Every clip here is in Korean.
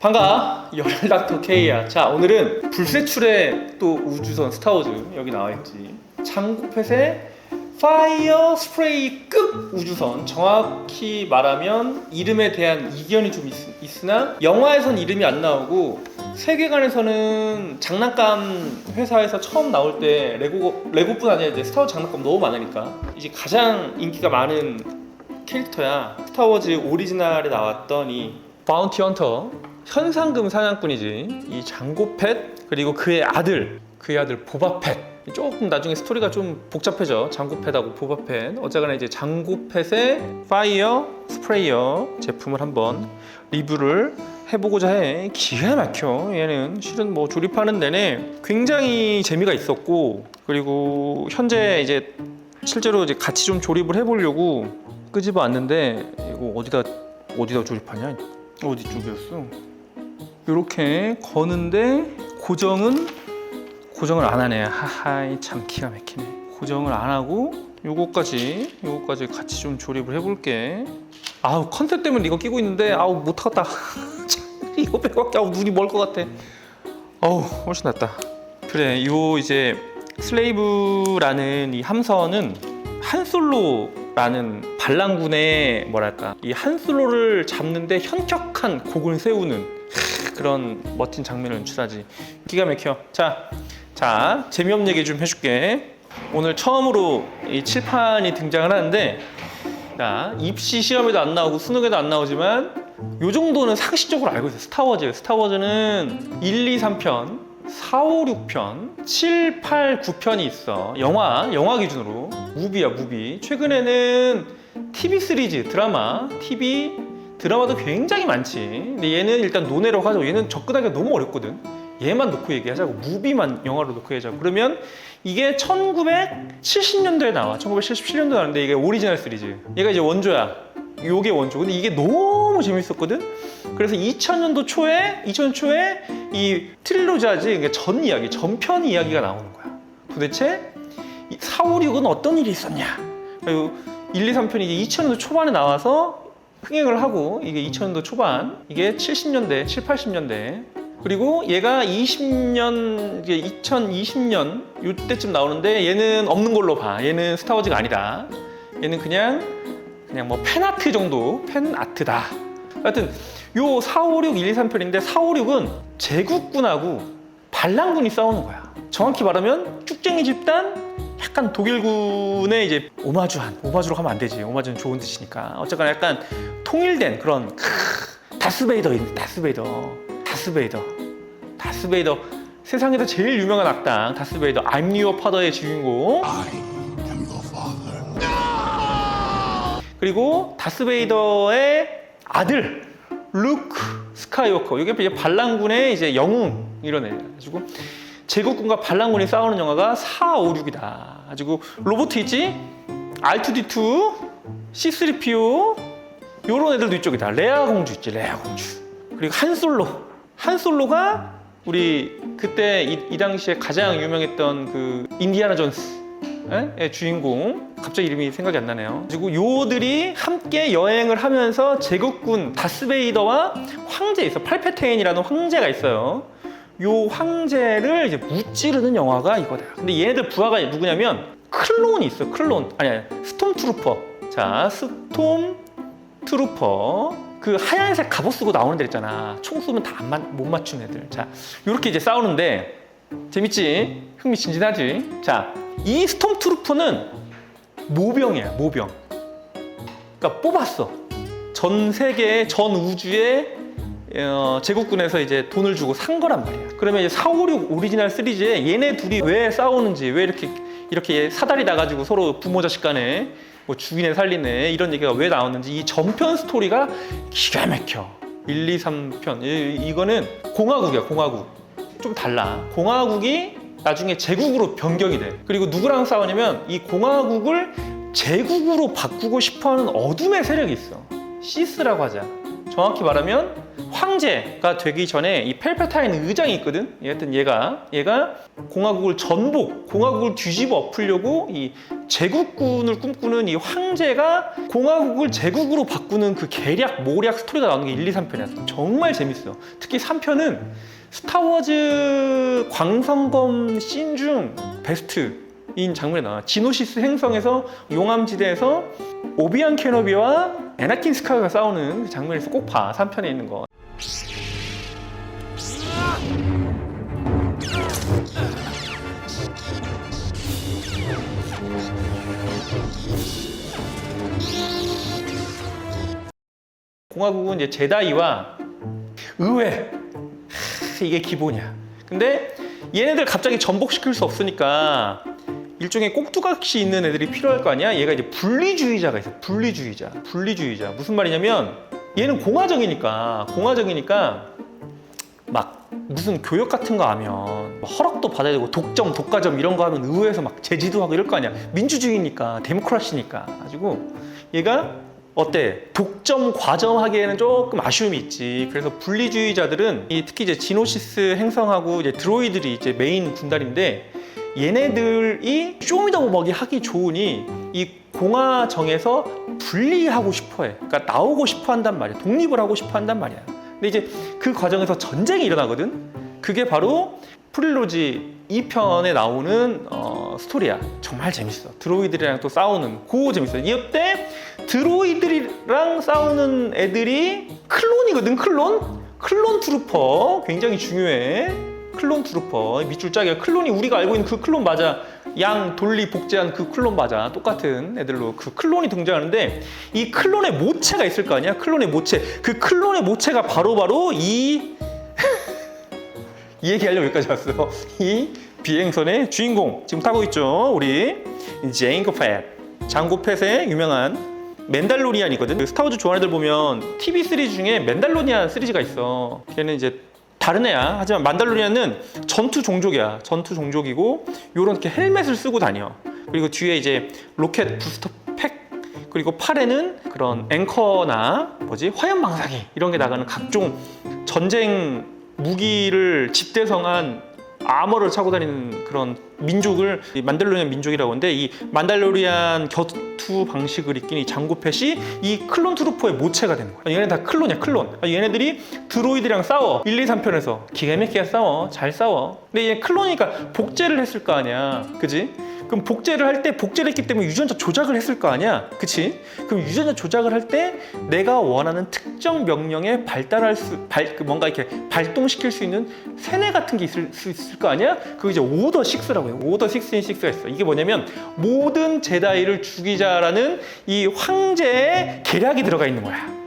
반가. 열닥터 K야. 자 오늘은 불세출의 또 우주선 스타워즈 여기 나와있지. 장구펫의 파이어 스프레이급 우주선. 정확히 말하면 이름에 대한 이견이 좀 있, 으나 영화에선 이름이 안 나오고 세계관에서는 장난감 회사에서 처음 나올 때 레고 레고뿐 아니라 이제 스타워즈 장난감 너무 많으니까 이제 가장 인기가 많은 캐릭터야. 스타워즈 오리지널에 나왔던 이 바운티 헌터 현상금 사냥꾼이지. 이 장고펫 그리고 그의 아들 그의 아들 보바펫. 조금 나중에 스토리가 좀 복잡해져. 장고펫하고 보바펫. 어쨌거나 이제 장고펫의 파이어 스프레이어 제품을 한번 리뷰를 해보고자 해. 기가 막혀. 얘는 실은 뭐 조립하는 내내 굉장히 재미가 있었고 그리고 현재 이제 실제로 이제 같이 좀 조립을 해보려고 끄집어 왔는데 이거 어디다 어디다 조립하냐 어디 쪽이었어? 이렇게 거는데 고정은 고정을 안 하네. 하하이 참 기가 막히네. 고정을 안 하고 요거까지 요거까지 같이 좀 조립을 해볼게. 아우 컨셉 때문에 이거 끼고 있는데 아우 못하겠다. 참, 이거 빼고 아우 눈이 멀 것 같아. 어우 훨씬 낫다. 그래 요 이제 슬레이브라는 이 함선은 한 솔로 라는 반란군의 뭐랄까 이 한솔로를 잡는데 현격한 곡을 세우는 하, 그런 멋진 장면을 연출하지. 기가 막혀. 자, 자 재미없는 얘기 좀 해줄게. 오늘 처음으로 이 칠판이 등장을 하는데 자, 입시 시험에도 안 나오고 수능에도 안 나오지만 요 정도는 상식적으로 알고 있어요. 스타워즈. 스타워즈는 1, 2, 3편 4, 5, 6편, 7, 8, 9편이 있어. 영화, 영화 기준으로. 무비야, 무비. 최근에는 TV 시리즈, 드라마, TV, 드라마도 굉장히 많지. 근데 얘는 일단 논외로 하자고. 얘는 접근하기가 너무 어렵거든. 얘만 놓고 얘기하자고. 무비만 영화로 놓고 얘기하자고. 그러면 이게 1970년도에 나와. 1977년도에 나왔는데 이게 오리지널 시리즈. 얘가 이제 원조야. 요게 원조. 근데 이게 너무 재밌었거든. 그래서 2000년도 초에 2000년 초에 이 트릴로자지 그러니까 전 이야기, 전편 이야기가 나오는 거야. 도대체 4, 5, 6은 어떤 일이 있었냐? 그리고 1, 2, 3편이 이제 2000년도 초반에 나와서 흥행을 하고 이게 2000년도 초반, 이게 70년대, 7, 80년대. 그리고 얘가 20년, 이제 2020년 이때쯤 나오는데 얘는 없는 걸로 봐. 얘는 스타워즈가 아니다. 얘는 그냥 그냥 뭐 팬아트 정도 팬아트다. 하여튼 요 4, 5, 6, 1, 2, 3편인데 4, 5, 6은 제국군하고 반란군이 싸우는 거야. 정확히 말하면 쭉쟁이 집단 약간 독일군의 이제 오마주한 오마주로 가면 안 되지. 오마주는 좋은 뜻이니까. 어쨌거나 약간 통일된 그런 크, 다스베이더인 다스베이더 다스베이더 다스베이더 세상에서 제일 유명한 악당 다스베이더 I'm Your Father의 주인공 그리고 다스베이더의 아들 루크 스카이워커 이게 이제 반란군의 이제 영웅 이런 애 가지고 제국군과 반란군이 싸우는 영화가 4, 5, 6이다. 가지고 로봇 있지? R2D2, C3PO 요런 애들도 이쪽이다. 레아 공주 있지, 레아 공주. 그리고 한솔로. 한솔로가 우리 그때 이, 이 당시에 가장 유명했던 그 인디아나 존스 의 주인공 갑자기 이름이 생각이 안 나네요. 그리고 요들이 함께 여행을 하면서 제국군 다스베이더와 황제 있어 팔페테인이라는 황제가 있어요. 요 황제를 이제 무찌르는 영화가 이거다. 근데 얘네들 부하가 누구냐면 클론이 있어. 클론 아니 아니 스톰 트루퍼. 자 스톰 트루퍼. 그 하얀색 갑옷 쓰고 나오는 애 있잖아. 총 쏘면 다 못 맞춘 애들. 자 이렇게 이제 싸우는데 재밌지? 흥미진진하지? 자, 이 스톰트루퍼는 모병이야, 모병. 그러니까 뽑았어. 전 세계, 전 우주에 어, 제국군에서 이제 돈을 주고 산 거란 말이야. 그러면 이제 4, 5, 6 오리지널 시리즈에 얘네 둘이 왜 싸우는지, 왜 이렇게 이렇게 사달이 나가지고 서로 부모 자식 간에 뭐 죽이네 살리네 이런 얘기가 왜 나왔는지 이 전편 스토리가 기가 막혀. 1, 2, 3편. 이, 이거는 공화국이야, 공화국. 좀 달라. 공화국이 나중에 제국으로 변경이 돼. 그리고 누구랑 싸우냐면 이 공화국을 제국으로 바꾸고 싶어하는 어둠의 세력이 있어. 시스라고 하자. 정확히 말하면 황제가 되기 전에 이 펠파타인 의장이 있거든. 여하튼 얘가 얘가 공화국을 전복, 공화국을 뒤집어 엎으려고 이 제국군을 꿈꾸는 이 황제가 공화국을 제국으로 바꾸는 그 계략, 모략 스토리가 나오는 게 1, 2, 3편이야. 정말 재밌어. 특히 3편은 스타워즈 광성검 씬 중 베스트 인 장면이 나와. 지노시스 행성에서 용암지대에서 오비안 케노비와 에나킨 스카이가 싸우는 그 장면에서 꼭 봐. 3편에 있는 거. 공화국은 이제 제다이와 의회 하, 이게 기본이야. 근데 얘네들 갑자기 전복시킬 수 없으니까 일종의 꼭두각시 있는 애들이 필요할 거 아니야? 얘가 이제 분리주의자가 있어. 분리주의자. 분리주의자. 무슨 말이냐면 얘는 공화정이니까 공화정이니까 막 무슨 교역 같은 거 하면 뭐 허락도 받아야 되고 독점, 독과점 이런 거 하면 의회에서 막 제지도 하고 이럴 거 아니야. 민주주의니까 데모크라시니까 가지고 얘가 어때? 독점 과점하기에는 조금 아쉬움이 있지. 그래서 분리주의자들은 이 특히 이제 지노시스 행성하고 이제 드로이들이 이제 메인 군단인데 얘네들이 쇼미더머기 하기 좋으니 이 공화정에서 분리하고 싶어해. 그러니까 나오고 싶어 한단 말이야. 독립을 하고 싶어 한단 말이야. 근데 이제 그 과정에서 전쟁이 일어나거든. 그게 바로 프릴로지 2편에 나오는 어, 스토리야. 정말 재밌어. 드로이들이랑 또 싸우는 고 재밌어. 이때 드로이들이랑 싸우는 애들이 클론이거든. 클론. 클론 트루퍼 굉장히 중요해. 클론 트루퍼 밑줄 짜기가 클론이 우리가 알고 있는 그 클론 맞아. 양 돌리 복제한 그 클론 맞아. 똑같은 애들로 그 클론이 등장하는데 이 클론의 모체가 있을 거 아니야? 클론의 모체. 그 클론의 모체가 바로바로 이 이 얘기하려고 여기까지 왔어요. 이 비행선의 주인공 지금 타고 있죠. 우리 제인코 팻. 장고 팻의 유명한 맨달로리안이거든. 그 스타워즈 좋아하는 애들 보면 TV 시리즈 중에 맨달로리안 시리즈가 있어. 걔는 이제 다른 애야. 하지만 만달로리안은 전투 종족이야. 전투 종족이고 요런 이렇게 헬멧을 쓰고 다녀. 그리고 뒤에 이제 로켓 부스터 팩 그리고 팔에는 그런 앵커나 뭐지 화염 방사기 이런 게 나가는 각종 전쟁 무기를 집대성한 아머를 차고 다니는 그런 민족을 이 만달로리안 민족이라고 하는데 이 만달로리안 격투 방식을 이끈 이 장고펫이 이 클론 트루퍼의 모체가 되는 거야. 얘네 다 클론이야, 클론. 아, 얘네들이 드로이드랑 싸워. 1, 2, 3편에서 기가 막히게 싸워. 잘 싸워. 근데 얘 클론이니까 복제를 했을 거 아니야. 그지? 그럼 복제를 할 때 복제를 했기 때문에 유전자 조작을 했을 거 아니야. 그치? 그럼 유전자 조작을 할 때 내가 원하는 특정 명령에 발달할 수, 발, 그 뭔가 이렇게 발동시킬 수 있는 세뇌 같은 게 있을 수 있을 거 아니야? 그거 이제 오더 6라고 해요. 오더 6인 6가 있어. 이게 뭐냐면 모든 제다이를 죽이자라는 이 황제의 계략이 들어가 있는 거야.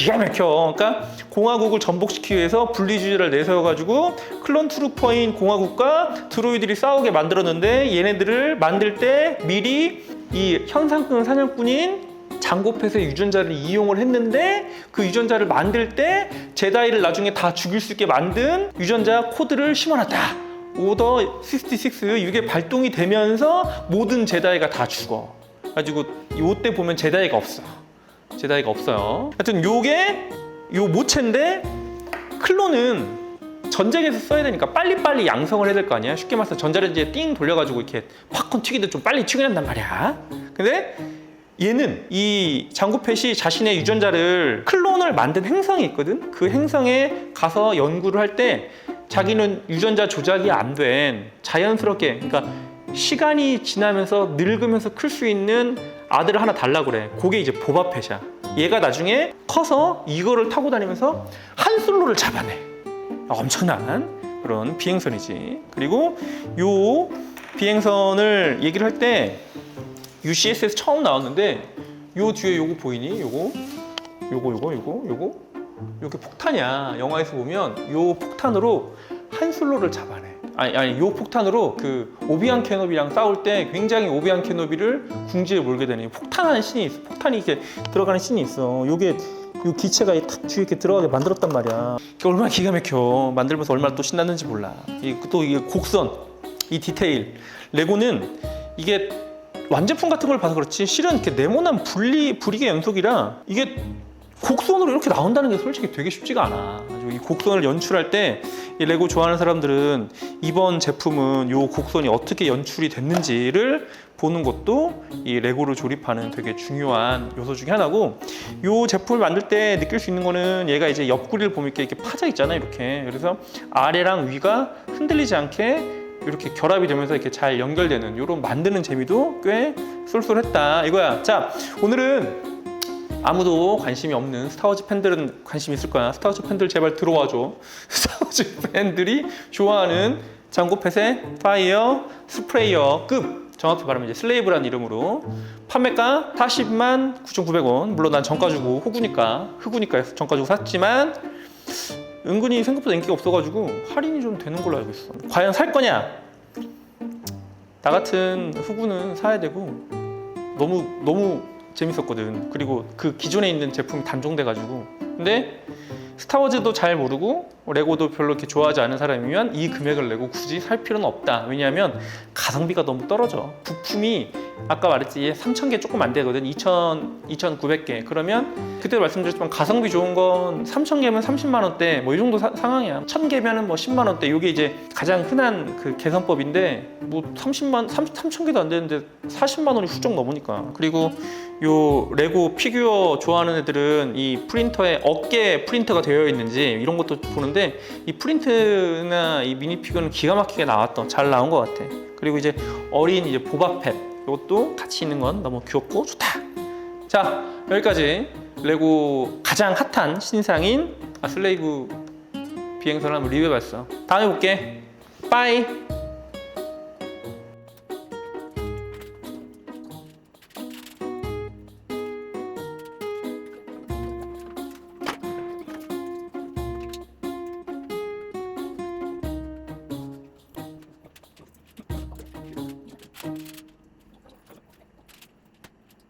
기가 막혀. 그러니까 공화국을 전복시키기 위해서 분리주의를 내세워가지고 클론 트루퍼인 공화국과 드로이들이 싸우게 만들었는데 얘네들을 만들 때 미리 이 현상금 사냥꾼인 장고펫의 유전자를 이용을 했는데 그 유전자를 만들 때 제다이를 나중에 다 죽일 수 있게 만든 유전자 코드를 심어놨다. 오더 66 이게 발동이 되면서 모든 제다이가 다 죽어. 가지고 요때 보면 제다이가 없어. 제다이가 없어요. 하여튼 요게 요 모체인데 클론은 전쟁에서 써야 되니까 빨리빨리 양성을 해야 될 거 아니야? 쉽게 말해서 전자레인지에 띵 돌려가지고 이렇게 팝콘 튀기듯 좀 빨리 튀겨낸단 말이야. 근데 얘는 이 장구펫이 자신의 유전자를 클론을 만든 행성이 있거든. 그 행성에 가서 연구를 할 때 자기는 유전자 조작이 안 된 자연스럽게 그러니까 시간이 지나면서 늙으면서 클 수 있는 아들을 하나 달라 그래. 그게 이제 보바펫이야. 얘가 나중에 커서 이거를 타고 다니면서 한 솔로를 잡아내. 엄청난 그런 비행선이지. 그리고 요 비행선을 얘기를 할 때 UCS에서 처음 나왔는데 요 뒤에 요거 보이니? 요거 요거 요거 요거 요거 요게 폭탄이야. 영화에서 보면 요 폭탄으로 한 솔로를 잡아내. 아니 아니 요 폭탄으로 그 오비안 케노비랑 싸울 때 굉장히 오비안 케노비를 궁지에 몰게 되는 폭탄하는 신이 있어. 폭탄이 이렇게 들어가는 신이 있어. 요게 요 기체가 탁 뒤에 이렇게 들어가게 만들었단 말이야. 이게 얼마나 기가 막혀. 만들면서 얼마나 또 신났는지 몰라. 이또 이게 곡선, 이 디테일. 레고는 이게 완제품 같은 걸 봐서 그렇지 실은 이렇게 네모난 분리 불이의 연속이라 이게 곡선으로 이렇게 나온다는 게 솔직히 되게 쉽지가 않아. 이 곡선을 연출할 때 이 레고 좋아하는 사람들은 이번 제품은 요 곡선이 어떻게 연출이 됐는지를 보는 것도 이 레고를 조립하는 되게 중요한 요소 중에 하나고 요 제품을 만들 때 느낄 수 있는 거는 얘가 이제 옆구리를 보면 이렇게, 이렇게 파져 있잖아요 이렇게. 그래서 아래랑 위가 흔들리지 않게 이렇게 결합이 되면서 이렇게 잘 연결되는 이런 만드는 재미도 꽤 쏠쏠했다 이거야. 자 오늘은 아무도 관심이 없는 스타워즈 팬들은 관심 있을 거야. 스타워즈 팬들 제발 들어와 줘. 스타워즈 팬들이 좋아하는 장고 펫의 파이어 스프레이어급 정확히 말하면 이제 슬레이브라는 이름으로 판매가 40만 9,900원. 물론 난 정가 주고 호구니까 흑우니까 해서 정가 주고 샀지만 은근히 생각보다 인기가 없어가지고 할인이 좀 되는 걸로 알고 있어. 과연 살 거냐? 나 같은 후구는 사야 되고 너무 너무 재밌었거든. 그리고 그 기존에 있는 제품이 단종돼가지고. 근데 스타워즈도 잘 모르고 레고도 별로 이렇게 좋아하지 않은 사람이면 이 금액을 내고 굳이 살 필요는 없다. 왜냐하면 가성비가 너무 떨어져. 부품이 아까 말했지 얘 3,000개 조금 안 되거든. 2,000, 2,900개. 그러면 그때 말씀드렸지만 가성비 좋은 건 3,000개면 30만 원대 뭐 이 정도 사- 상황이야. 1,000개면은 뭐 10만 원대. 이게 이제 가장 흔한 그 계산법인데 뭐 30만 30, 3,000개도 안 되는데 40만 원이 훌쩍 넘으니까. 그리고 요 레고 피규어 좋아하는 애들은 이 프린터에 어깨 프린터가 되어 있는지 이런 것도 보는데 이 프린트나 이 미니 피규어는 기가 막히게 나왔던 잘 나온 것 같아. 그리고 이제 어린 이제 보바펫 이것도 같이 있는 건 너무 귀엽고 좋다. 자 여기까지 레고 가장 핫한 신상인 아, 슬레이브 비행선을 한번 리뷰해봤어. 다음에 볼게. 빠이.